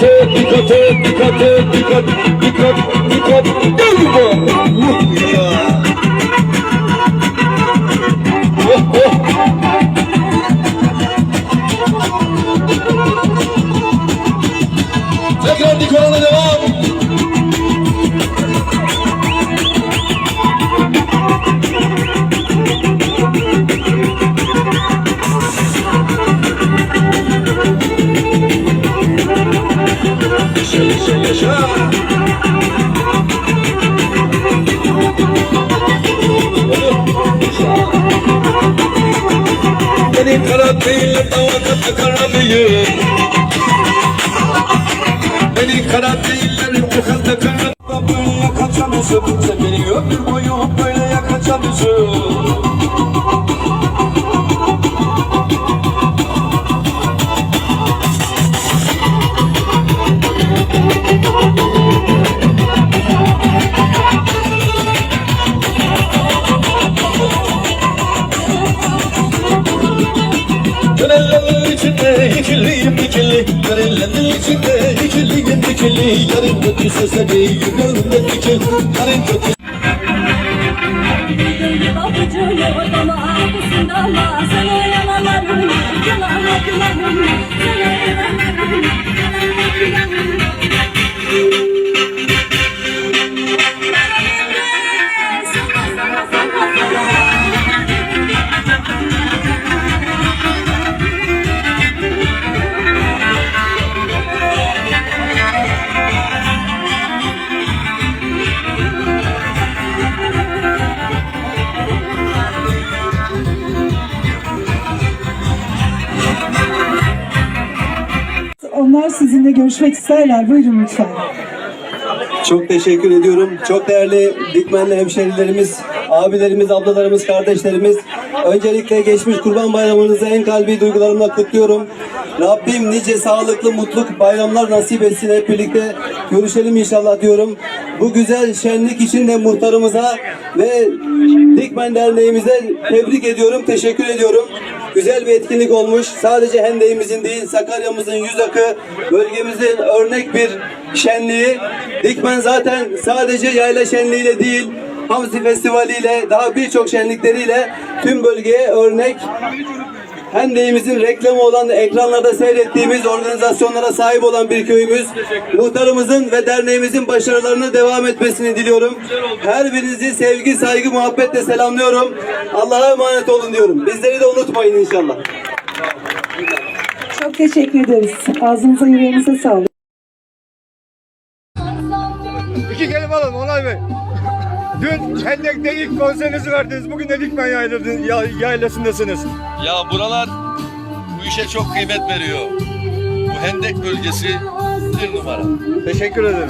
dikkat dikkat, dikkat, dikkat. Ya. Oh, oh. Tekrar dikorana devam. Beni kara değiller bu kızda kara. Böyle kaçamıyorsun Sen beni ömür boyu böyle içinde ikiliyim dikili. Gönellerin içinde ikiliyim dikili Yarın kötüsü seni yüreğimde dikil. Yarın kötüsü Bakıcı yordama arkasında ama. Sen Onlar sizinle görüşmek isterler. Buyurun lütfen. Çok teşekkür ediyorum. Çok değerli Dikmenli hemşerilerimiz, abilerimiz, ablalarımız, kardeşlerimiz. Öncelikle geçmiş Kurban Bayramınızı en kalbi duygularımla kutluyorum. Rabbim nice sağlıklı, mutlu bayramlar nasip etsin. Hep birlikte görüşelim inşallah diyorum. Bu güzel şenlik için de muhtarımıza ve Dikmen Derneğimize tebrik ediyorum, teşekkür ediyorum. Güzel bir etkinlik olmuş. Sadece Hendeğimizin değil, Sakarya'mızın yüz akı, bölgemizin örnek bir şenliği. Dikmen zaten sadece yayla şenliğiyle değil, Hamsi Festivali ile daha birçok şenlikleriyle tüm bölgeye örnek Hendeğimizin reklamı olan ekranlarda seyrettiğimiz organizasyonlara sahip olan bir köyümüz. Muhtarımızın ve derneğimizin başarılarını devam etmesini diliyorum. Her birinizi sevgi, saygı, muhabbetle selamlıyorum. Allah'a emanet olun diyorum. Bizleri de unutmayın inşallah. Çok teşekkür ederiz. Ağzınıza yüreğinize sağlık. İki kelime alalım Onay Bey. Dün Hendek'te ilk konserinizi verdiniz. Bugün de Dikmen yaylasın- ya- yaylasındasınız. Ya buralar bu işe çok kıymet veriyor. Bu Hendek bölgesi bir numara. Teşekkür ederim.